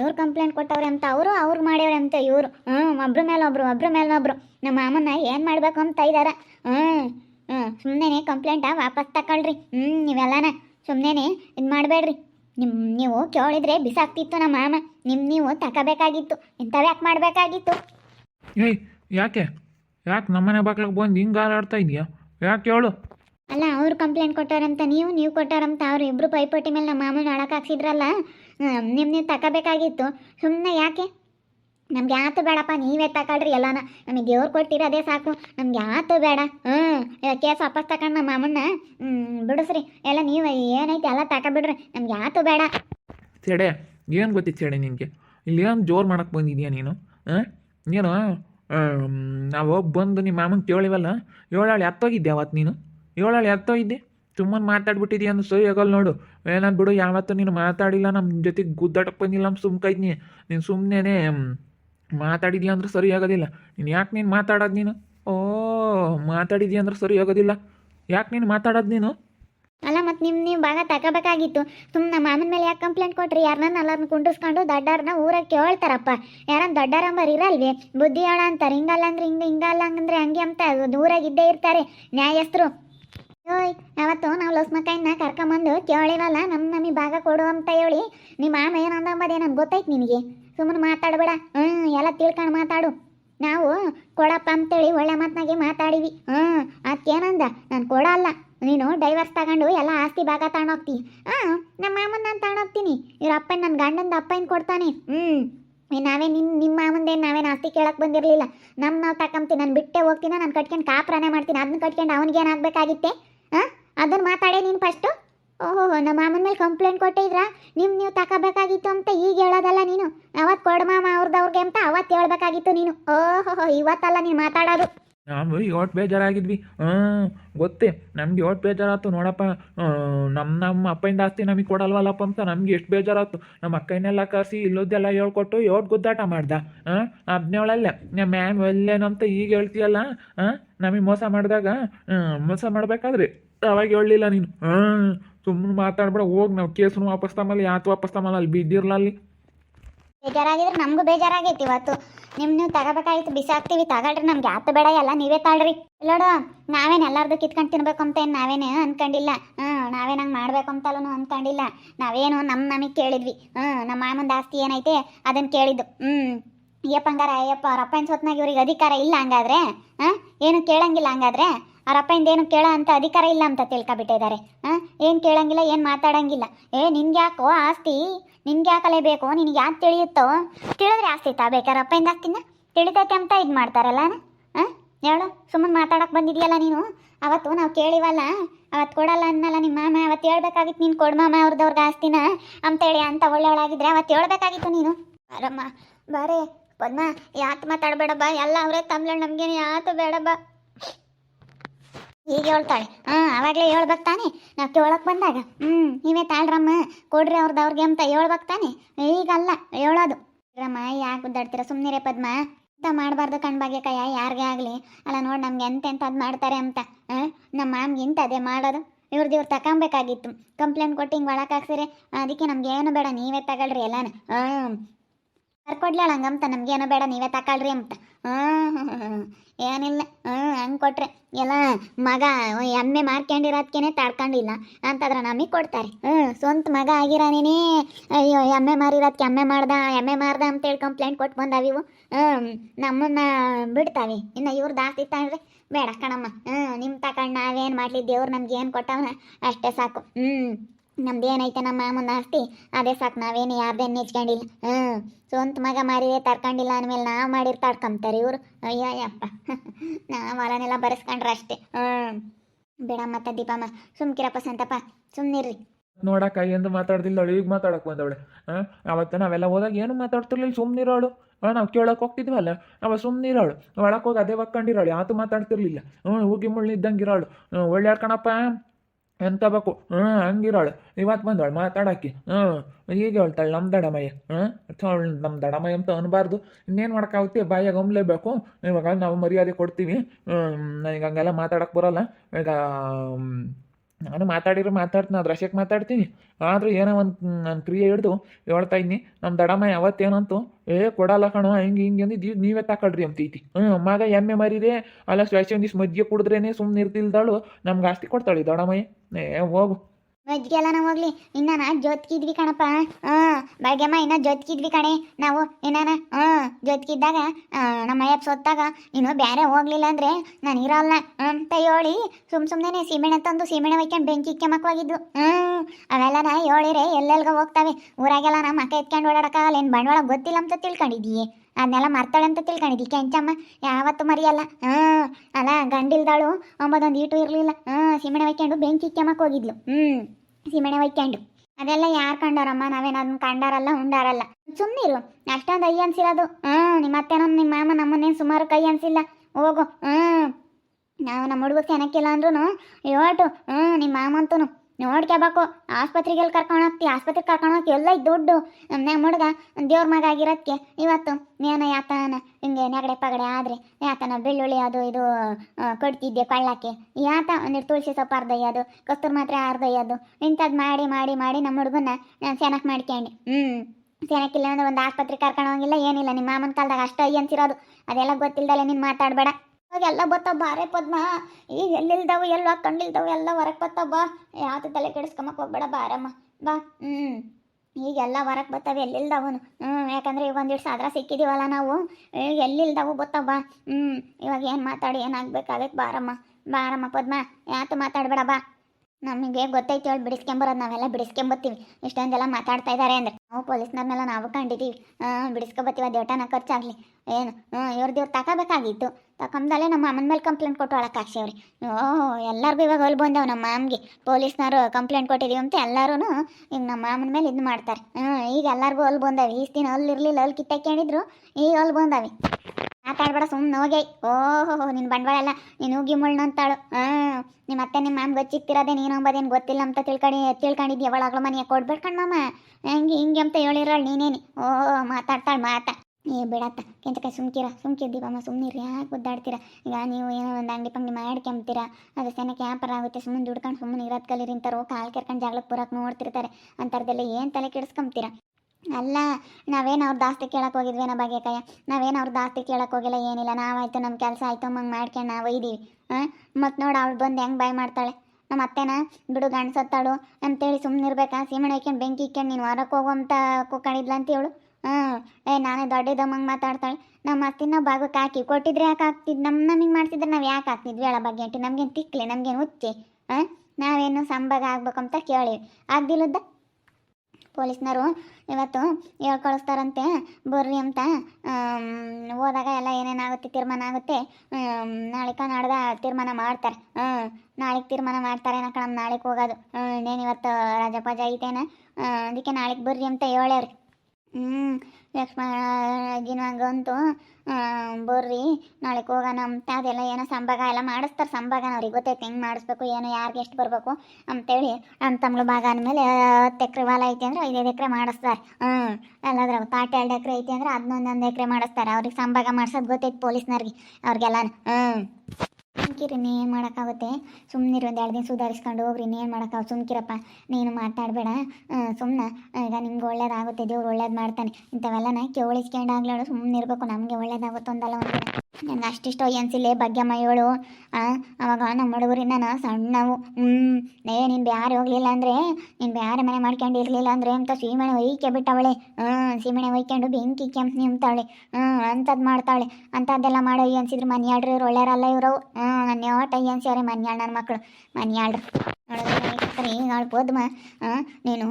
ಇವ್ರು ಕಂಪ್ಲೇಂಟ್ ಕೊಟ್ಟವ್ರೆ ಅಂತ ಅವರು ಅವ್ರು ಮಾಡ್ಯವ್ರೆ ಅಂತ ಇವರು. ಹ್ಞೂ ಒಬ್ರ ಮೇಲೆ ಒಬ್ರು ಒಬ್ರ ಮೇಲೆ ಒಬ್ರು. ನಮ್ಮ ಮಾಮನ್ನ ಏನು ಮಾಡಬೇಕು ಅಂತ ಇದ್ದಾರೆ ಹ್ಞೂ ಹ್ಞೂ ಸುಮ್ಮನೆ ಕಂಪ್ಲೇಂಟ ವಾಪಸ್ ತಗೊಳ್ರಿ ಹ್ಞೂ ನೀವೆಲ್ಲನ ಸುಮ್ಮನೆ ಇದು ಮಾಡಬೇಡ್ರಿ. ನಿಮ್ಮ ನೀವು ಕೇಳಿದ್ರೆ ಬಿಸಾಕ್ತಿತ್ತು ನಮ್ಮ ಮಾಮ. ನಿಮ್ಮ ನೀವು ತಗೋಬೇಕಾಗಿತ್ತು ಇಂಥವು ಯಾಕೆ ಮಾಡಬೇಕಾಗಿತ್ತು? ಏಯ್ ಯಾಕೆ? ಯಾಕೆ ನಮ್ಮನೆ ಬಾಗ್ಲಿಗೆ ಬಂದು ಹಿಂಗೆ ಹಾರಾಡ್ತಾ ಇದೆಯಾ? ಯಾಕೆ ಹೇಳು? ಅಲ್ಲ ಅವ್ರು ಕಂಪ್ಲೇಂಟ್ ಕೊಟ್ಟಾರಂತ ನೀವು ನೀವು ಕೊಟ್ಟಾರಂತ ಅವ್ರು ಇಬ್ಬರು ಪೈಪೋಟಿ ಮೇಲೆ ನಮ್ಮ ಮಾಮನ ಹಾಕ್ಸಿದ್ರಲ್ಲ. ನಿಮ್ಮ ನೀವು ತಗೋಬೇಕಾಗಿತ್ತು ಸುಮ್ಮನೆ ಯಾಕೆ? ನಮ್ಗೆ ಯಾತು ಬೇಡಪ್ಪ, ನೀವೇ ತಗೊಳ್ರಿ ಎಲ್ಲಾನ. ನಮಗೆ ದೇವ್ರು ಕೊಟ್ಟಿರೋದೇ ಸಾಕು. ನಮ್ಗೆ ಯಾತು ಬೇಡ. ಹ್ಞೂ ಕೇಸ್ ವಾಪಸ್ ತಗೊಂಡು ನಮ್ಮ ಹ್ಞೂ ಬಿಡಿಸ್ರಿ. ಎಲ್ಲ ನೀವು ಏನೈತೆ ಎಲ್ಲ ತಗೊಬಿಡ್ರಿ ನಮ್ಗೆ ಯಾತು ಬೇಡ. ಚೇಡೆ ಏನು ಗೊತ್ತಿತ್ತು ಚೇಡೆ ನಿನಗೆ? ಇಲ್ಲಿ ಏನು ಜೋರು ಮಾಡಕ್ಕೆ ಬಂದಿದ್ಯಾ ನೀನು? ಹಾಂ ಏನು ನಾವು ಬಂದು ನಿಮ್ಮ ಮಾಮನ ಕೇಳಿವಲ್ಲ? ಏಳಾಳು ಎತ್ತೋಗಿದ್ದೆ ಅವತ್ತು ನೀನು? ಏಳಾಳು ಎತ್ತೋಗಿದ್ದೆ ಸುಮ್ಮನೆ ಮಾತಾಡ್ಬಿಟ್ಟಿದ್ಯಾ ಅಂದ್ರೆ ಸರಿ ಆಗಲ್ಲ ನೋಡು. ಏನಾದ್ ಬಿಡು, ಯಾವತ್ತೂ ನೀನು ಮಾತಾಡಿಲ್ಲ ನಮ್ಮ ಜೊತೆ ಗುದ್ದಾಟಕ್ಕೆ ಬಂದಿಲ್ಲ ನಮ್ಮ ಸುಮ್ಕೈದ್ನಿ ನೀನು ಸುಮ್ಮನೆ ಮಾತಾಡಿದ್ಯಾ ಅಂದ್ರೆ ಸರಿ ಆಗೋದಿಲ್ಲ. ನೀನು ಯಾಕೆ ನೀನು ಮಾತಾಡೋದು ನೀನು? ಓ, ಮಾತಾಡಿದ್ಯಾ ಅಂದ್ರೆ ಸರಿ ಆಗೋದಿಲ್ಲ. ಯಾಕೆ ನೀನು ಮಾತಾಡೋದು ನೀನು? ಅಲ್ಲ, ಮತ್ತು ನಿಮ್ಮ ನೀವು ಭಾಗ ತಗೋಬೇಕಾಗಿತ್ತು ಸುಮ್ಮನೆ ನಮ್ಮ ಮಾಮನ ಮೇಲೆ ಯಾಕೆ ಕಂಪ್ಲೇಂಟ್ ಕೊಟ್ರಿ? ಯಾರನ್ನ ಎಲ್ಲರನ್ನ ಕುಂಡಿಸ್ಕೊಂಡು ದೊಡ್ಡವ್ರನ್ನ ಊರಾಗ ಕೇಳ್ತಾರಪ್ಪ. ಯಾರನ್ನ ದೊಡ್ಡರಂಬರ್ ಇರಲ್ವೇ? ಬುದ್ಧಿ ಹೇಳ ಅಂತಾರೆ. ಹಿಂಗಲ್ಲ ಅಂದ್ರೆ ಹಿಂಗೆ ಹಿಂಗಲ್ಲ ಅಂದ್ರೆ ಹಂಗೆ ಅಂತ ಊರಾಗಿದ್ದೇ ಇರ್ತಾರೆ ನ್ಯಾಯಸ್ಥರು. ಓಯ್ ಅವತ್ತು ನಾವು ಲಸ್ಮಕಾಯಿನ ಕರ್ಕೊಂಬಂದು ಕೇಳಿವಲ್ಲ ನಮ್ಮ ನಮಗೆ ಭಾಗ ಕೊಡು ಅಂತ ಹೇಳಿ. ನಿಮ್ಮ ಮಾಮ ಏನಂದಂಬದೇ ನನ್ಗೆ ಗೊತ್ತಾಯ್ತು ನಿನಗೆ. ಸುಮ್ಮನೆ ಮಾತಾಡಬೇಡ. ಹ್ಞೂ, ಎಲ್ಲ ತಿಳ್ಕೊಂಡು ಮಾತಾಡು. ನಾವು ಕೊಡಪ್ಪ ಅಂತೇಳಿ ಒಳ್ಳೆ ಮಾತನಾಗೆ ಮಾತಾಡಿವಿ. ಹ್ಞೂ ಅದಕ್ಕೇನಂದ ನಾನು ಕೊಡಲ್ಲ. ನೀನು ಡೈವರ್ಸ್ ತಗೊಂಡು ಎಲ್ಲ ಆಸ್ತಿ ಭಾಗ ತಗೊಂಡೋಗ್ತಿ ಹಾಂ ನಮ್ಮ ಮಾಮನ ನಾನು ತಗೊಂಡೋಗ್ತೀನಿ ಇವ್ರ ಅಪ್ಪನ ನನ್ನ ಗಂಡಂದ ಅಪ್ಪನ ಕೊಡ್ತಾನೆ. ಹ್ಞೂ, ನಾವೇ ನಿನ್ನ ನಿಮ್ಮ ಮಾಮಂದೇನು ನಾವೇನು ಆಸ್ತಿ ಕೇಳಕ್ಕೆ ಬಂದಿರಲಿಲ್ಲ. ನಮ್ಮ ನಾವು ತಕೊಂತೀನಿ ನಾನು ಬಿಟ್ಟೆ ಹೋಗ್ತೀನಿ, ನಾನು ಕಟ್ಕೊಂಡು ಕಾಪ್ರಾನೆ ಮಾಡ್ತೀನಿ. ಅದನ್ನ ಕಟ್ಕೊಂಡು ಅವ್ನಿಗೆ ಏನಾಗಬೇಕಾಗಿತ್ತೆ ಹಾಂ ಅದನ್ನು ಮಾತಾಡೇ ನೀನು ಫಸ್ಟು ಓಹೋ, ನಮ್ಮ ಮಾಮನ ಮೇಲೆ ಕಂಪ್ಲೇಂಟ್ ಕೊಟ್ಟಿದ್ರಾ? ನಿಮ್ಮ ನೀವು ತಗೋಬೇಕಾಗಿತ್ತು ಅಂತ ಈಗ ಹೇಳೋದಲ್ಲ ನೀನು. ಅವತ್ತು ಕೊಡ ಮಾಮ ಅವ್ರದವ್ರಿಗೆ ಅಂತ ಅವತ್ತು ಹೇಳ್ಬೇಕಾಗಿತ್ತು ನೀನು. ಓಹೋ, ಇವತ್ತಲ್ಲ ನೀನು ಮಾತಾಡೋದು. ನಾವು ಇವತ್ತು ಬೇಜಾರಾಗಿದ್ವಿ. ಹಾಂ ಗೊತ್ತೇ, ನಮ್ಗೆ ಇವತ್ತು ಬೇಜಾರಾಯ್ತು ನೋಡಪ್ಪ. ನಮ್ಮ ನಮ್ಮ ಅಪ್ಪಯಿಂದ ಆಸ್ತಿ ನಮಗೆ ಕೊಡಲ್ವಲ್ಲಪ್ಪ ಅಂತ ನಮ್ಗೆ ಎಷ್ಟು ಬೇಜಾರಾಯ್ತು ನಮ್ಮ ಅಕ್ಕನೆಲ್ಲ ಕರೆಸಿ ಇಲ್ಲೋದೆಲ್ಲ ಹೇಳ್ಕೊಟ್ಟು ಇವತ್ತು ಗುದ್ದಾಟ ಮಾಡ್ದ. ಹಾಂ ಹದಿನೇಳಲ್ಲೇ ನಮ್ಮ ಮ್ಯಾಮ್ ಎಲ್ಲೇನಂತ ಈಗ ಹೇಳ್ತೀಯಲ್ಲ? ಹಾಂ ನಮಗೆ ಮೋಸ ಮಾಡಿದಾಗ ಮೋಸ ಮಾಡಬೇಕಾದ್ರೆ? ಅವಾಗ ಹೇಳಲಿಲ್ಲ ನೀನು. ಹಾಂ ಸುಮ್ಮನೆ ಮಾತಾಡ್ಬೇಡ, ಹೋಗಿ ನಾವು ಕೇಸನ್ನು ವಾಪಸ್ ತಮ್ಮಲ್ಲಿ, ಯಾತು ವಾಪಸ್ ತಮ್ಮಲ್ಲ, ಅಲ್ಲಿ ಬಿದ್ದಿರಲ್ಲ ಅಲ್ಲಿ. ಬೇಜಾರಾಗಿದ್ರೆ ನಮಗೂ ಬೇಜಾರಾಗೈತಿ ಇವತ್ತು. ನಿಮ್ ನೀವು ತಗೋಬೇಕಾಗಿತ್ತು, ಬಿಸಾಕ್ತೀವಿ, ತಗೊಳ್ರಿ, ನಮ್ಗೆ ಯಾತು ಬೇಡ, ಎಲ್ಲ ನೀವೇ ತಾಳ್ರಿ. ಇಲ್ಲೋಡು ನಾವೇನು ಎಲ್ಲಾರ್ದು ಕಿತ್ಕೊಂಡು ತಿನ್ಬೇಕು ಅಂತ ಏನು ನಾವೇನು ಅನ್ಕೊಂಡಿಲ್ಲ. ಹ್ಞೂ ನಾವೇನು ಹಂಗೆ ಮಾಡ್ಬೇಕು ಅಂತಲೂ ಅನ್ಕೊಂಡಿಲ್ಲ. ನಾವೇನು ನಮ್ಮ ನಮಗೆ ಕೇಳಿದ್ವಿ. ಹ್ಞೂ ನಮ್ಮ ಮಾಮನ ಆಸ್ತಿ ಏನೈತೆ ಅದನ್ನು ಕೇಳಿದ್ದು. ಹ್ಞೂ ಅಯ್ಯಪ್ಪ ಹಂಗಾರ, ಅಯ್ಯಪ್ಪ, ಅವ್ರ ಸ್ವತ್ನಾಗ ಇವ್ರಿಗೆ ಅಧಿಕಾರ ಇಲ್ಲ ಹಂಗಾದ್ರೆ? ಹಾಂ, ಏನು ಕೇಳಂಗಿಲ್ಲ ಹಂಗಾದ್ರೆ? ಅವ್ರ ಇಂದೇನು ಕೇಳ ಅಂತ ಅಧಿಕಾರ ಇಲ್ಲ ಅಂತ ತಿಳ್ಕೊಬಿಟ್ಟಿದ್ದಾರೆ. ಹಾಂ? ಏನು ಕೇಳಂಗಿಲ್ಲ, ಏನು ಮಾತಾಡಂಗಿಲ್ಲ. ಏ ನಿನ್ಗೆ ಯಾಕೋ ಆಸ್ತಿ? ನಿನ್ಗೆ ಯಾಕಲೇ ಬೇಕು ನಿನಗೆ ಯಾಕೆ ತಿಳಿಯುತ್ತೋ? ತಿಳಿದ್ರೆ ಆಸ್ತಿ ತಾ ಬೇಕಾರೆ ಇಂದ ಆಸ್ತಿನ? ತಿಳಿತೈತೆ ಅಂತ ಇದು ಮಾಡ್ತಾರಲ್ಲ ಹಾಂ? ಹೇಳು ಸುಮ್ಮನೆ ಮಾತಾಡಕ್ಕೆ ಬಂದಿದ್ಯಲ್ಲ ನೀನು? ಅವತ್ತು ನಾವು ಕೇಳಿವಲ್ಲ? ಅವತ್ತು ಕೊಡಲ್ಲ ಅನ್ನಲ್ಲ ನಿಮ್ಮ ಮಾಮ ಅವತ್ತು ಹೇಳ್ಬೇಕಾಗಿತ್ತು ನೀನು ಕೊಡು ಮಾಮ ಅವ್ರದವ್ರಿಗೆ ಆಸ್ತಿನ? ಅಂತೇಳಿ ಅಂತ ಒಳ್ಳೆಯವಳಾಗಿದ್ರೆ ಅವತ್ತು ಹೇಳ್ಬೇಕಾಗಿತ್ತು ನೀನು? ಅರಮ್ಮ ಬಾರೇ, ಪದ್ಮ, ಯಾತ್ ಮಾತಾಡಬೇಡಪ್ಪ ಎಲ್ಲ ಅವರೇ ತಮ್ಲ ನಮ್ಗೇನು ಯಾತು ಬೇಡಬ್ಬ. ಈಗ ಹೇಳ್ತಾಳೆ. ಹಾಂ ಅವಾಗಲೇ ಹೇಳ್ಬೇಕು ತಾನೆ ನಾವು ಕೇಳಕ್ಕೆ ಬಂದಾಗ ಹ್ಞೂ ನೀವೇ ತಾಳ್ರಮ್ಮ, ಕೊಡ್ರಿ ಅವ್ರದ್ದು ಅವ್ರಿಗೆ ಅಂತ ಹೇಳ್ಬೇಕು ತಾನೆ ಈಗಲ್ಲ, ಹೇಳೋದು. ರಮ್ಮ ಯಾಕೆ ಗುದ್ದಾಡ್ತೀರ ಸುಮ್ಮನಿರೇ ಪದ್ಮ. ಅಂತ ಮಾಡಬಾರ್ದು ಕಣ್ಬಾಗ್ಯಕಯ್ಯ ಯಾರಿಗೇ ಆಗಲಿ? ಅಲ್ಲ ನೋಡಿ, ನಮ್ಗೆ ಎಂತೆಂಥದ್ದು ಮಾಡ್ತಾರೆ ಅಂತ. ಹಾಂ ನಮ್ಮ ಮಾಮ್ಗೆ ಅದೇ ಮಾಡೋದು. ಇವ್ರದ್ದು ಇವ್ರು ತಗೊಬೇಕಾಗಿತ್ತು ಕಂಪ್ಲೇಂಟ್ ಕೊಟ್ಟು ಹಿಂಗೆ ಒಳಕಾಕ್ಸಿರಿ ಅದಕ್ಕೆ ನಮ್ಗೆ ಏನು ಬೇಡ, ನೀವೇ ತಗೊಳ್ರಿ ಎಲ್ಲಾನು. ಹಾಂ ಬರ್ಕೊಡ್ಲಾಳ ಹಂಗಂತ ಏನೋ ಬೇಡ, ನೀವೇ ತಕೊಳ್ರಿ ಅಂತ. ಹ್ಞೂ ಏನಿಲ್ಲ. ಹ್ಞೂ ಹಂಗೆ ಕೊಟ್ರೆ. ಎಲ್ಲ ಮಗ ಎಮ್ಮೆ ಮಾರ್ಕೊಂಡಿರೋದ್ಕೇನೆ ತಾಡ್ಕೊಂಡಿಲ್ಲ. ಅಂತಂದ್ರೆ ನಮಗೆ ಕೊಡ್ತಾರೆ. ಹ್ಞೂ ಸ್ವಂತ ಮಗ ಆಗಿರೋನೇನೇ ಅಯ್ಯೋ, ಎಮ್ಮೆ ಮಾರಿರೋದಕ್ಕೆ ಎಮ್ಮೆ ಮಾಡ್ದ, ಎಮ್ಮೆ ಮಾರ್ದ ಅಂತೇಳಿ ಕಂಪ್ಲೇಂಟ್ ಕೊಟ್ಟು ಬಂದಾವ ನಮ್ಮನ್ನ ಬಿಡ್ತಾವೆ. ಇನ್ನು ಇವ್ರು ದಾಸ್ತಿ ತಗೊಂಡ್ರೆ ಬೇಡ ಕಣಮ್ಮ. ಹ್ಞೂ ನಿಮ್ಮ ತಗೊಂಡು ನಾವೇನು ಮಾಡಲಿ, ದೇವ್ರು ನಮ್ಗೆ ಏನು ಕೊಟ್ಟವನ ಅಷ್ಟೇ ಸಾಕು. ಹ್ಞೂ ನಮ್ದು ಏನೈತೆ ನಮ್ಮ ಮಾಮನ ಆಸ್ತಿ? ಅದೇ ಸಾಕು, ನಾವೇನು ಯಾರ್ದೇನು ನೆಚ್ಕೊಂಡಿಲ್ಲ ಹ್ಞೂ, ಸ್ವಂತ ಮಗ ಮಾರಿದೆ ತರ್ಕೊಂಡಿಲ್ಲ ಅಂದಮೇಲೆ ನಾವು ಮಾಡಿರ್ ತಡ್ಕೊಂತಾರೆ ಇವರು. ಅಯ್ಯಯ್ಯಪ್ಪ, ನಾವು ಹೊಲನೆಲ್ಲ ಬರೆಸ್ಕೊಂಡ್ರೆ ಅಷ್ಟೇ. ಹ್ಞೂ. ಬೇಡ ಮತ್ತೆ ದೀಪಮ್ಮ ಸುಮ್ಕಿರಪ್ಪ ಸಂತಪ್ಪ ಸುಮ್ನಿರ್ರಿ ನೋಡಕ್ಕ ಎಂದು ಮಾತಾಡ್ದಿಲ್ಲ ಈಗ ಮಾತಾಡಕ್ಕೆ ಬಂದವಳೆ. ಹಾಂ ಅವತ್ತು ನಾವೆಲ್ಲ ಹೋದಾಗ ಏನು ಮಾತಾಡ್ತಿರ್ಲಿಲ್ಲ ಸುಮ್ನಿರೋಳು ನಾವು ಕೇಳೋಕೆ ಹೋಗ್ತಿದ್ವಲ್ಲ ಅವ ಸುಮ್ನಿರೋಳು ಒಳಗೆ ಹೋಗಿ ಅದೇ ಒಕ್ಕೊಂಡಿರೋಳು ಯಾತು ಮಾತಾಡ್ತಿರ್ಲಿಲ್ಲ. ಹ್ಞೂ ಹೋಗಿ ಮುಳ್ಳು ಇದ್ದಂಗೆ ಇರೋಳು. ಒಳ್ಳೆ ಕಣಪ್ಪ? ಎಂತಬೇಕು ಹ್ಞೂ ಹಂಗಿರೋಳು. ಇವತ್ತು ಬಂದವಳು ಮಾತಾಡಾಕಿ ಹ್ಞೂ ಈಗ ಹೇಳ್ತಾಳೆ ನಮ್ಮ ದಡಮಯ್ಯ. ಹಾಂ ನಮ್ಮ ದಡಮಯ್ಯ ಅಂತ ಅನ್ಬಾರ್ದು. ಇನ್ನೇನು ಮಾಡೋಕ್ಕಾಗುತ್ತೆ? ಬಾಯಾಗ ಒಮ್ಲೇಬೇಕು ಇವಾಗ ನಾವು ಮರ್ಯಾದೆ ಕೊಡ್ತೀವಿ. ನನಗೆ ಹಂಗೆಲ್ಲ ಮಾತಾಡೋಕೆ ಬರೋಲ್ಲ. ಈಗ ನಾನು ಮಾತಾಡಿರೋ ಮಾತಾಡ್ತೀನಿ ಅದ್ರ ಅಷ್ಟಕ್ಕೆ ಮಾತಾಡ್ತೀನಿ. ಆದರೂ ಏನೋ ಒಂದು ನನ್ನ ಕ್ರಿಯೆ ಹಿಡ್ದು ಹೇಳ್ತಾ ಇದ್ದೀನಿ ನಮ್ಮ ದಡಮ್ಮ ಯಾವತ್ತೇನಂತು, ಏ, ಕೊಡಲ್ಲ ಕಣೋ, ಹಿಂಗೆ ಹಿಂಗೆ ಅಂದಿದ್ದು ನೀವೇ ತಗೊಳ್ರಿ ಅಂತೈತಿ ಹ್ಞೂ ಮಗ ಎಮ್ಮೆ ಮರಿದೆ, ಅಲ್ಲ ಸ್ವಾಸಿ ಒಂದಿಷ್ಟು ಮಜ್ಜಿಗೆ ಕುಡಿದ್ರೇನೆ ಸುಮ್ಮನೆ ಇರ್ತಿಲ್ದಾಳು ನಮ್ಗೆ ಆಸ್ತಿ ಕೊಡ್ತಾಳೆ ದಡಮಯ್ಯ ಏ, ಹೋಗು ಮಜ್ಜಿಗೆಲ್ಲ ನಾವು ಹೋಗ್ಲಿ. ಇನ್ನ ಜೋತ್ಕಿದ್ವಿ ಕಣಪ್ಪ. ಹಾಂ ಭಾಗ್ಯಮ್ಮ ಇನ್ನ ಜೊತ್ಕಿದ್ವಿ ಕಣೆ. ನಾವು ಏನಾನ ಹಾಂ ಜೊತ್ಕಿದ್ದಾಗ ನಮ್ಮ ಅಯ್ಯಪ್ಪ ಸೊತ್ತಾಗ, ನೀನು ಬೇರೆ ಹೋಗ್ಲಿಲ್ಲ ಅಂದ್ರೆ ನಾನು ಇರಲ್ಲ ಅಂತ ಹೇಳಿ ಸುಮ್ ಸುಮ್ಮನೆ ಸೀಮೆಣ್ಣೆ ತಂದು ಸೀಮೆಣ್ಣೆ ಒಯ್ಕೊಂಡು ಬೆಂಕಿ ಇಕ್ಕಮಕ್ ಹೋಗಿದ್ವು ಹ್ಞೂ ಅವೆಲ್ಲ ನಾ ಹೇಳಿರೆ ಎಲ್ಲೆಲ್ಗ ಹೋಗ್ತಾವೆ. ಊರಾಗೆಲ್ಲ ನಮ್ಮ ಅಕ್ಕ ಎತ್ಕೊಂಡು ಓಡಾಡಕ್ಕಾಗಲ್ಲ. ಏನು ಬಂಡವಾಳ ಗೊತ್ತಿಲ್ಲ ಅಂತ ತಿಳ್ಕೊಂಡಿದ್ದೀವಿ ಅದನ್ನೆಲ್ಲ ಮರ್ತಾಳೆ ಅಂತ ತಿಳ್ಕೊಂಡಿದ್ದಿ ಕೆಂಚಮ್ಮ ಯಾವತ್ತು ಮರಿಯಲ್ಲ. ಹಾಂ, ಅಲ್ಲ, ಗಂಡಿಲ್ದಾಳು ಒಂಬದೊಂದು ಈಟು ಇರಲಿಲ್ಲ. ಹಾಂ, ಸೀಮೆಣೆ ಒಯ್ಕೊಂಡು ಬೆಂಕಿ ಕೆಮ್ಮಕ್ಕೆ ಹೋಗಿದ್ಲು. ಹ್ಞೂ ಸೀಮೆಣೆ ಒಯ್ಕೊಂಡು ಅದೆಲ್ಲ ಯಾರು ಕಂಡಾರಮ್ಮ? ನಾವೇನು ಅದನ್ನ ಕಂಡಾರಲ್ಲ, ಉಂಡಾರಲ್ಲ? ಸುಮ್ಮನಿರು ಅಷ್ಟೊಂದು ಅಯ್ಯ ಅನ್ಸಿರೋದು. ಹ್ಞೂ ನಿಮ್ಮ ಅತ್ತೆನೋ ನಿಮ್ಮ ಮಾಮ ನಮ್ಮನ್ನೇನು ಸುಮಾರು ಕೈ ಅನ್ಸಿಲ್ಲ. ಹೋಗು. ಹ್ಞೂ ನಾವು ನಮ್ಮ ಹುಡುಗಕ್ಕೆ ಏನಕ್ಕಿಲ್ಲ ಅಂದ್ರೂ ಯೋಟು ಹ್ಞೂ ನಿಮ್ಮ ಮಾಮಂತೂ ನೋಡ್ಕೋಬೇಕು ಆಸ್ಪತ್ರೆಗೆಲ್ಲಿ ಕರ್ಕೊಂಡು ಹೋಗ್ತಿ. ಆಸ್ಪತ್ರೆಗೆ ಕರ್ಕೊಂಡು ಹೋಗ್ತಿ ಎಲ್ಲ ದುಡ್ಡು. ನಮ್ಮ ಹುಡುಗ ದೇವ್ರ ಮಗ ಆಗಿರೋದಕ್ಕೆ ಇವತ್ತು ನೀನು ಯಾತನ, ಹಿಂಗೆ ನೆಗಡೆ ಪಗಡೆ ಆದರೆ ಯಾತನ ಬೆಳ್ಳುಳ್ಳಿ ಅದು ಇದು ಕೊಡ್ತಿದ್ದೆ ಕೊಳ್ಳಕ್ಕೆ. ಯಾತ ಒಂದಿಟ್ಟು ತುಳಸಿ ಸೊಪ್ಪು ಅರ್ಧಯ್ಯೋದು ಕಸ್ತೂರ್ ಮಾತ್ರ ಅರ್ಧಯ್ಯೋದು ಇಂಥದ್ದು ಮಾಡಿ ಮಾಡಿ ಮಾಡಿ ನಮ್ಮ ಹುಡುಗನ ನಾನು ಚೆನ್ನಾಗಿ ಮಾಡ್ಕೊಂಡು ಹ್ಞೂ ಚೆನ್ನಾಗಿಲ್ಲ ಅಂದ್ರೆ ಒಂದು ಆಸ್ಪತ್ರೆ ಕರ್ಕೊಂಡು ಹೋಗಿಲ್ಲ, ಏನಿಲ್ಲ. ನಿಮ್ಮ ಮಾಮನ ಕಾಲದಾಗ ಅಷ್ಟು ಅಯ್ಯನ್ಸಿರೋದು ಅದೆಲ್ಲ ಗೊತ್ತಿಲ್ಲದಲ್ಲೇ ನೀನು ಮಾತಾಡಬೇಡ. ಅವಾಗೆಲ್ಲ ಬರ್ತಾವ ಬಾರೆ ಪದ್ಮ. ಈಗ ಎಲ್ಲಿಲ್ದವು, ಎಲ್ಲ ಕಂಡಿಲ್ದವು, ಎಲ್ಲ ಹೊರಗೆ ಬಾ. ಯಾವ್ದು ತಲೆ ಕೆಡಿಸ್ಕೊಂಬಕ್ ಹೋಗ್ಬೇಡ, ಬಾರಮ್ಮ. ಬಾ ಹ್ಞೂ ಈಗೆಲ್ಲ ಹೊರಗೆ ಬರ್ತಾವ, ಎಲ್ಲಿಲ್ದವನು. ಹ್ಞೂ ಯಾಕಂದ್ರೆ ಈಗ ಒಂದಿಷ್ಟು ಸಾದ್ರ ಸಿಕ್ಕಿದೀವಲ್ಲ ನಾವು. ಈಗ ಎಲ್ಲಿಲ್ದವು ಬಾ. ಹ್ಞೂ ಇವಾಗ ಏನು ಮಾತಾಡಿ ಏನಾಗ್ಬೇಕಾಗೈತೆ ಬಾರಮ್ಮ. ಬಾರಮ್ಮ ಪದ್ಮ, ಯಾತು ಮಾತಾಡ್ಬೇಡ, ಬಾ. ನಮಗೆ ಗೊತ್ತೈತಿ ಹೇಳಿ, ಬಿಡಿಸ್ಕೊಂಬರೋದು ನಾವೆಲ್ಲ ಬಿಡಿಸ್ಕೊಂಬತ್ತೀವಿ. ಇಷ್ಟೊಂದೆಲ್ಲ ಮಾತಾಡ್ತಾ ಇದ್ದಾರೆ ಅಂದ್ರೆ ನಾವು ಪೊಲೀಸ್ನವ್ರನ್ನೆಲ್ಲ ನಾವು ಕಂಡಿದ್ದೀವಿ ಬಿಡಿಸ್ಕೊಬತ್ತೀವಿ ಅದು ಖರ್ಚಾಗ್ಲಿ ಖರ್ಚಾಗಲಿ. ಏನು? ಇವ್ರದ್ದು ಇವ್ರು ತಗೋಬೇಕಾಗಿತ್ತು. ತಕೊಂಬದಲ್ಲೇ ನಮ್ಮ ಅಮ್ಮನ ಮೇಲೆ ಕಂಪ್ಲೇಂಟ್ ಕೊಟ್ಟು ಒಳಕ್ಕೆ ಅವ್ರಿ. ಓ, ಎಲ್ಲರಿಗೂ ಇವಾಗ ಹೊಲ್ ಬಂದವು ನಮ್ಮ ಮಾಮ್ಗೆ. ಪೊಲೀಸ್ನವರು ಕಂಪ್ಲೇಂಟ್ ಕೊಟ್ಟಿದ್ದೀವಿ ಅಂತ ಎಲ್ಲರೂ ಈಗ ನಮ್ಮ ಮಾಮನ ಮೇಲೆ ಇದು ಮಾಡ್ತಾರೆ. ಹ್ಞೂ ಈಗ ಎಲ್ಲರಿಗೂ ಹೊಲ್ ಬಂದಾವೆ. ಈಸ್ ದಿನ ಹೊಲ್ ಇರಲಿಲ್ಲ, ಹೊಲ್ ಕಿತ್ತಾಕೊಂಡಿದ್ರು ಈಗ ಹೊಲ್ ಬಂದವೆ. ಮಾತಾಡ್ಬೇಡ ಸುಮ್ಮನೆ ಹೋಗಿ. ಓಹೋ ನಿನ್ನ ಬಂಡವಾಳ ಎಲ್ಲ ನೀನು ಹೋಗಿ ಮುಳ್ಳು ಅಂತಾಳು. ಹಾಂ ನಿಮ್ಮ ಅತ್ತೆ ನಿಮ್ಮ ಮ್ಯಾಮ್ ಗೊತ್ತಿಕ್ತಿರೋದೇ ನೀನು ಅಂಬೋದೇನು ಗೊತ್ತಿಲ್ಲ ಅಂತ ತಿಳ್ಕೊಂಡು ತಿಳ್ಕೊಂಡಿದ್ದಿ ಯಾವಾಗಲೂ ಮನೆಗೆ ಕೊಡ್ಬೇಡ ಕಣ್ಮಮ್ಮ ಹೆಂಗೆ, ಹಿಂಗೆ ಅಂತ ಹೇಳಿರೋಳು ನೀನೇನಿ. ಓ ಮಾತಾಡ್ತಾಳೆ ಮಾತಾ. ಏ ಬಿಡತ್ತ ಕೆಂಚಕಾಯಿ ಸುಮ್ಕಿರ ಸುಮ್ಕಿದ್ದೀವಮ್ಮ ಸುಮ್ಮನಿರಿ ಯಾಕೆ ಗುದ್ದಾಡ್ತೀರ ಈಗ ನೀವು ಏನೋ ಒಂದು ಅಂಗಡಿ ಪಂಗಡಿ ಮಾಡ್ಕೊಂಬ್ತೀರ ಅದು ಸೆನಕ್ಕೆ ವ್ಯಾಪಾರ ಆಗುತ್ತೆ ಸುಮ್ಮನೆ ದುಡ್ಕೊಂಡು ಸುಮ್ಮನೆ ಇರೋದು ಕಲೀರಿ ಅಂತಾರೋ ಕಾಲು ಕೆರ್ಕೊಂಡು ಜಾಗಕ್ಕೆ ಬರೋಕೆ ನೋಡ್ತಿರ್ತಾರೆ. ಅಂಥದ್ದೆಲ್ಲ ಏನು ತಲೆ ಕೆಡಿಸ್ಕೊಂತೀರ ಅಲ್ಲ, ನಾವೇನು ಅವ್ರ ದಾಸ್ತಿ ಕೇಳಕ್ಕೆ ಹೋಗಿದ್ವೇನೋ ಬಗೆಕಾಯ ನಾವೇನು ಅವ್ರ ದಾಸ್ತಿ ಕೇಳಕ್ಕೆ ಹೋಗಿಲ್ಲ, ಏನಿಲ್ಲ, ನಾವಾಯ್ತು ನಮ್ಮ ಕೆಲಸ ಆಯಿತು, ಹಂಗೆ ಮಾಡ್ಕೊಂಡು ನಾವು ಒಯ್ದೀವಿ ಹಾಂ ಮತ್ತು ನೋಡು ಅವ್ಳು ಬಂದು ಹೆಂಗೆ ಬಾಯ್ ಮಾಡ್ತಾಳೆ? ನಮ್ಮ ಅತ್ತೆನ, ಬಿಡು ಗಂಡ್ಸತ್ತಾಳು ಅಂತೇಳಿ ಸುಮ್ಮನೆ ಇರ್ಬೇಕಾ? ಸೀಮೆಣ್ಣೆ ಹಾಕ್ಯಂಡು ಬೆಂಕಿ ಇಕ್ಕೊಂಡು ನೀನು ಹೊರಕ್ಕೆ ಹೋಗುವಂತ ಅಂತ ಅಂತ ಹೇಳು. ಹಾಂ ಏ, ನಾನೇ ದೊಡ್ಡದಮ್ಮಂಗೆ ಮಾತಾಡ್ತಾಳೆ. ನಮ್ಮ ಅತ್ತಿನ ಭಾಗಕ್ಕೆ ಹಾಕಿ, ಕೊಟ್ಟಿದ್ರೆ ಯಾಕೆ ಹಾಕ್ತಿದ್? ನಮ್ಮ ನಮಗೆ ಮಾಡ್ತಿದ್ರೆ ನಾವು ಯಾಕೆ ಹಾಕ್ತಿದ್ವಿ ಹೇಳ ಬಗ್ಗೆ ಅಂಟಿ ನಮಗೇನು ತಿಕ್ಲಿ, ನಮಗೇನು ಹುಚ್ಚಿ ಹಾಂ ನಾವೇನು ಸಂಭಾಗ ಆಗ್ಬೇಕಂತ ಕೇಳಿವಿ. ಆಗ್ದಿಲ್ಲದ ಪೊಲೀಸ್ನವರು ಇವತ್ತು ಹೇಳ್ ಕಳಿಸ್ತಾರಂತೆ, ಬರ್ರಿ ಅಂತ ಹೋದಾಗ ಎಲ್ಲ ಏನೇನಾಗುತ್ತೆ ತೀರ್ಮಾನ ಆಗುತ್ತೆ ನಾಳೆ ನಾಳಿಕ ನಾಡ್ದ ತೀರ್ಮಾನ ಮಾಡ್ತಾರೆ. ನಾಳೆಗೆ ತೀರ್ಮಾನ ಮಾಡ್ತಾರೆ ನಮ್ಮ ನಾಳೆಗೆ ಹೋಗೋದು. ಇನ್ನೇನು ಇವತ್ತು ರಜಾ ಪಜಾ ಐತೇನ? ಅದಕ್ಕೆ ನಾಳೆಗೆ ಬರ್ರಿ ಅಂತ ಹೇಳೇವ್ರಿ. ಹ್ಞೂ ಲಕ್ಷ್ಮಣಗಿನವಂಗಂತೂ ಬರ್ರಿ ನಾಳೆ ಹೋಗೋಣ ಅಂತ ಅದೆಲ್ಲ ಏನೋ ಸಂಭಾಗ ಎಲ್ಲ ಮಾಡಿಸ್ತಾರೆ ಸಂಬಾಗನ ಅವ್ರಿಗೆ ಗೊತ್ತೈತೆ, ಹೆಂಗೆ ಮಾಡಿಸ್ಬೇಕು, ಏನೋ, ಯಾರಿಗೆ ಎಷ್ಟು ಬರಬೇಕು ಅಂತೇಳಿ ನಮ್ಮ ತಮ್ಗಳ ಭಾಗ ಅಂದಮೇಲೆ ಹತ್ತು ಎಕರೆ ಹೊಲ ಐತಿ ಅಂದ್ರೆ ಐದೈದು ಎಕರೆ ಮಾಡಿಸ್ತಾರೆ. ಹ್ಞೂ ಎಲ್ಲಾದ್ರಾಗ ತಾಟ ಎರಡು ಎಕರೆ ಐತಿ ಅಂದ್ರೆ ಹದಿನೊಂದೊಂದು ಎಕರೆ ಮಾಡಿಸ್ತಾರೆ. ಅವ್ರಿಗೆ ಸಂಭಾಗ ಮಾಡ್ಸೋದು ಗೊತ್ತೈತೆ ಪೊಲೀಸ್ನವ್ರಿಗೆ ಅವ್ರಿಗೆಲ್ಲ ಹ್ಞೂ ಸುಮ್ಕಿರಿ ಏನು ಮಾಡೋಕ್ಕಾಗುತ್ತೆ? ಸುಮ್ಮನಿರು ಒಂದು ಎರಡು ದಿನ ಸುಧಾರಿಸ್ಕೊಂಡು ಹೋಗ್ರಿ ಇನ್ನೇನು ಮಾಡೋಕ್ಕಾಗ ಸುಮ್ಕಿರಪ್ಪ, ನೀನು ಮಾತಾಡಬೇಡ. ಸುಮ್ಮನೆ ಈಗ ನಿಮ್ಗೆ ಒಳ್ಳೇದಾಗುತ್ತೆ, ದೇವ್ರು ಒಳ್ಳೇದು ಮಾಡ್ತಾನೆ. ಇಂಥವೆಲ್ಲನ ಕೇಳಿಸ್ಕೊಂಡು ಆಗ್ಲಾಡು ಸುಮ್ಮನೆ ಇರಬೇಕು ನಮಗೆ ಒಳ್ಳೇದಾಗುತ್ತೆ ಒಂದಲ್ಲ ಒಂದು ನನಗೆ ಅಷ್ಟಿಷ್ಟು ಅನ್ಸಿಲ್ಲ ಭಾಗ್ಯಮ್ಮ ಇವಳು ಅವಾಗ ನಮ್ಮ ಹುಡುಗರಿಂದ ನಾನು ಸಣ್ಣವು. ಹ್ಞೂ ಏ ನೀನು ಬ್ಯಾರೆ ಹೋಗಲಿಲ್ಲ ಅಂದರೆ, ನೀನು ಬ್ಯಾರೆ ಮನೆ ಮಾಡ್ಕೊಂಡು ಇರಲಿಲ್ಲ ಅಂದರೆ ಅಂತ ಸೀಮೆಣೆ ಒಯ್ಕೆ ಬಿಟ್ಟವಳೆ. ಹ್ಞೂ ಸೀಮೆಣೆ ಒಯ್ಕೊಂಡು ಬೆಂಕಿ ಕೆಂಪು ನಿಮ್ತಾಳೆ ಹ್ಞೂ ಅಂಥದ್ದು ಮಾಡ್ತಾಳೆ. ಅಂಥದ್ದೆಲ್ಲ ಮಾಡೋ ಅನ್ಸಿದ್ರು ಮನ್ಯಾಡ್ರಿ ಇವ್ರು ಒಳ್ಳೆಯರಲ್ಲ ಇವರು. ಹ್ಞೂ ನನ್ನ ಯಾವಟ ಅನ್ಸ್ಯಾರೆ ಮನ್ಯಾಳ ನನ್ನ ಮಕ್ಕಳು ಮನ್ಯಾಳ್ರು. ಈಗ ಅವಳು ಪದ್ಮ ನೀನು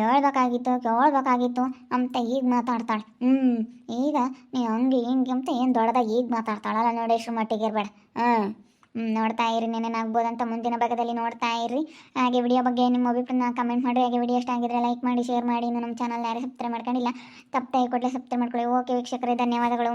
ಹೇಳ್ಬೇಕಾಗಿತ್ತು, ಕೇಳ್ಬೇಕಾಗಿತ್ತು ಅಂತ ಈಗ ಮಾತಾಡ್ತಾಳೆ. ಹ್ಞೂ ಈಗ ನೀ ಹಂಗೆ ಹಿಂಗೆ ಅಂತ ಏನು ದೊಡ್ಡದಾಗಿ ಈಗ ಮಾತಾಡ್ತಾಳಲ್ಲ ನೋಡಿ ಎಷ್ಟು ಮಟ್ಟಿಗೆ ಇರಬೇಡ. ಹಾಂ ಹ್ಞೂ ನೋಡ್ತಾ ಇರಿ ನೆನೇನಾಗ್ಬೋದಂತ ಮುಂದಿನ ಭಾಗದಲ್ಲಿ ನೋಡ್ತಾ ಇರಿ. ಹಾಗೆ ವಿಡಿಯೋ ಬಗ್ಗೆ ನಿಮ್ಮ ಅಭಿಪ್ರಾಯ ಕಮೆಂಟ್ ಮಾಡಿ ಹಾಗೆ ವಿಡಿಯೋ ಇಷ್ಟ ಆಗಿದ್ರೆ ಲೈಕ್ ಮಾಡಿ ಶೇರ್ ಮಾಡಿ. ಇನ್ನು ನಮ್ಮ ಚಾನಲ್ ಯಾರು ಸಬ್ಸ್ಕ್ರೈಬ್ ಮಾಡ್ಕೊಂಡಿಲ್ಲ, ತಪ್ಪದೆ ಕೊಡಲೇ ಸಬ್ಸ್ಕ್ರೈಬ್ ಮಾಡ್ಕೊಳ್ಳಿ. ಓಕೆ ವೀಕ್ಷಕರೇ, ಧನ್ಯವಾದಗಳು.